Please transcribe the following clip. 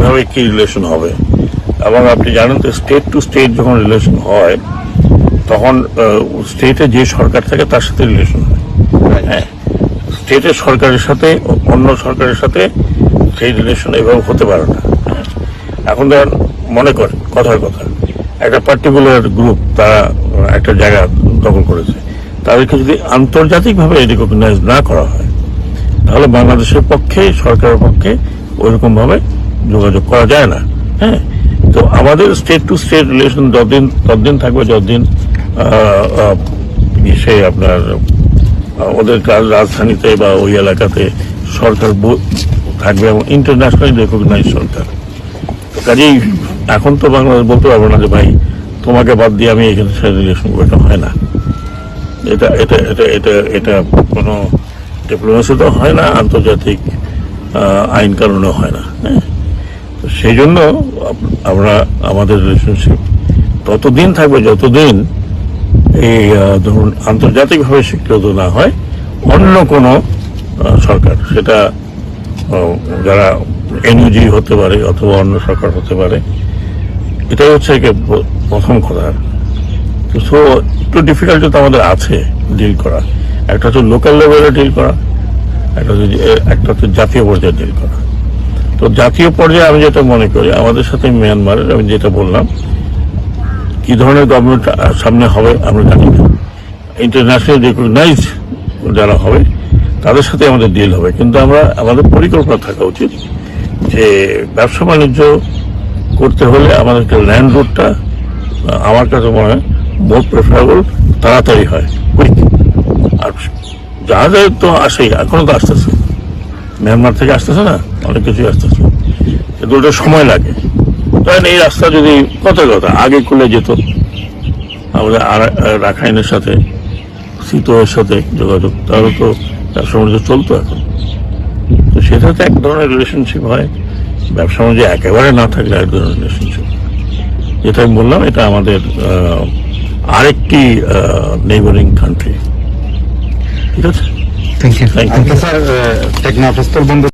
কীভাবে কি রিলেশন হবে? এবং আপনি জানেন তো স্টেট টু স্টেট যখন রিলেশন হয়, তখন স্টেটে যে সরকার থাকে তার সাথে রিলেশন হয়। হ্যাঁ স্টেটের সরকারের সাথে, অন্য সরকারের সাথে সেই রিলেশন এভাবে হতে পারে না। হ্যাঁ। এখন ধর মনে করেন, কথার কথা। একটা পার্টিকুলার গ্রুপ তারা একটা জায়গা দখল করেছে। তাদেরকে যদি আন্তর্জাতিকভাবে রিকগনাইজ না করা হয়, তাহলে বাংলাদেশের পক্ষে, সরকারের পক্ষে ওইরকম ভাবে যোগাযোগ করা যায় না। হ্যাঁ? তো আমাদের স্টেট টু স্টেট রিলেশন যতদিন, ততদিন থাকবে, যতদিন সে আপনার ওদের কাজ রাজধানীতে বা ওই এলাকাতে সরকার থাকবে এবং ইন্টারন্যাশনালি রেকগনাইজ সরকার। কাজেই এখন তো বাংলাদেশ বলতে পারব না যে, ভাই, তোমাকে বাদ দিয়ে আমি এখানে সাথে রিলেশন করতে হয় না। এটা এটা এটা এটা এটা কোনো ডিপ্লোমেসি তো হয় না, আন্তর্জাতিক আইন কানুনও হয় না। হ্যাঁ? সেই জন্য আমরা আমাদের রিলেশনশিপ ততদিন থাকবে, যতদিন এই ধরুন আন্তর্জাতিকভাবে স্বীকৃত না হয়, অন্য কোনো সরকার। সেটা যারা এনইউজি হতে পারে অথবা অন্য সরকার হতে পারে, এটাই হচ্ছে একে প্রথম কথা। তো সো একটু ডিফিকাল্টি তো আমাদের আছে ডিল করা। একটা হচ্ছে লোকাল লেভেলে ডিল করা, একটা হচ্ছে একটা হচ্ছে জাতীয় পর্যায়ে ডিল করা। তো জাতীয় পর্যায়ে আমি যেটা মনে করি, আমাদের সাথে মিয়ানমারের, আমি যেটা বললাম, কি ধরনের গভর্নমেন্ট সামনে হবে, আমরা জানি না। ইন্টারন্যাশনাল রিকগনাইজ যারা হবে, তাদের সাথে আমাদের ডিল হবে। কিন্তু আমরা, আমাদের পরিকল্পনা থাকা উচিত যে ব্যবসা বাণিজ্য করতে হলে আমাদেরকে ল্যান্ড রুটটা আমার কাছে মনে হয় মোর প্রেফারেবল তাড়াতাড়ি হয় কুইক আর জাহাজে তো আসেই, এখনও তো আসতেছে। মিয়ানমার থেকে আসতেছে না? অনেক কিছুই আসতেছে। ওটা সময় লাগে। কারণ এই রাস্তা যদি কত কথা, আগে খুলে যেত। আমাদের রাখাইনের সাথে শীতের সাথে যোগাযোগ, তাহলে তো ব্যবসা বাণিজ্য চলতো এখন। তো সেটা তো এক ধরনের রিলেশনশিপ হয়। ব্যবসা বাণিজ্য একেবারে না থাকলে এক ধরনের রিলেশনশিপ যেটা আমি বললাম, এটা আমাদের আরেকটি নেইবারিং কান্ট্রি ঠিক আছে? Thank you thank you sir Teknaf স্থল বন্ধ